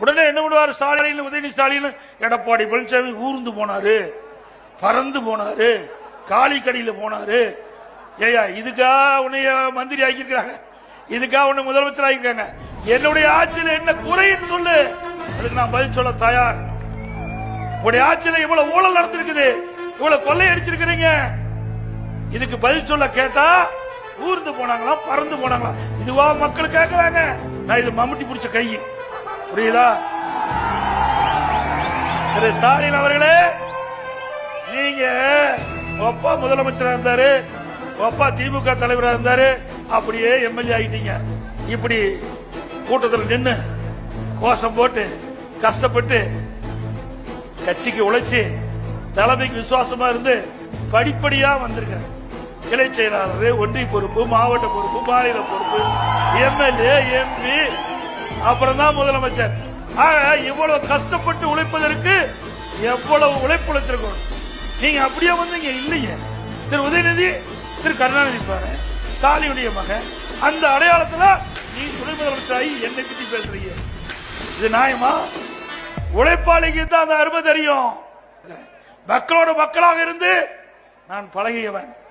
உடனே என்ன பண்ணுவார்? ஸ்டாலின் உதயநிதி ஸ்டாலின் எடப்பாடி பழனிசாமி ஊர்ந்து போனாரு. பறந்து போனாரு. காளிக்கடியில போனாரு. ஏயா இதுக்கா உன்னைய மந்திரி ஆக்கியிருக்காங்க இதுக்கா உன்னை முதலமைச்சர் ஆகியிருக்காங்க என்னுடைய ஆட்சியில் என்ன குறைன்னு சொல்லு. அதுக்கு நான் பதில் சொல்ல தயார். உடைய ஆட்சியில் இவ்வளவு ஊழல் நடந்திருக்குது. இவ்வளவு கொள்ளை அடிச்சிருக்கிறீங்க. இதுக்கு பதில் சொல்ல கேட்டா ஊர்ந்து போனாங்களா பறந்து போனாங்களா? இதுவா மக்கள் கேட்கிறாங்க நான் இது மம்முட்டி பிடிச்ச கை புரியுதா? திரு ஸ்டாலின் அவர்களே நீங்க அப்பா முதலமைச்சரா இருந்தாரு அப்பா திமுக தலைவரா இருந்தாரு அப்படியே எம்எல்ஏ ஆகிட்டீங்க இப்படி கூட்டத்தில் நின்று கோஷம் போட்டு கஷ்டப்பட்டு கட்சிக்கு உழைச்சி தலைமைக்கு விசுவாசமா இருந்து படிப்படியா வந்திருக்கிறேன். கிளை செயலாளர் ஒன்றிய பொறுப்பு மாவட்ட பொறுப்பு மாநில பொறுப்பு எம்எல்ஏ எம்பி அப்புறம் தான் முதலமைச்சர். ஆக இவ்வளவு கஷ்டப்பட்டு உழைப்பதற்கு எவ்வளவு உழைப்பு உழைத்திருக்கணும் நீங்க அப்படியே வந்தீங்க இல்லையே. திரு உதயநிதி திரு கருணாநிதி பாரு ஸ்டாலினுடைய மகன். அந்த அடையாளத்துல நீ துணை முதலமைச்சர் ஆகி என்னை பத்தி பேசுறீங்க. இது நியாயமா? உழைப்பாளிக்கு தான் அந்த அருமை தெரியும். மக்களோட மக்களாக இருந்து நான் பழகியவன்.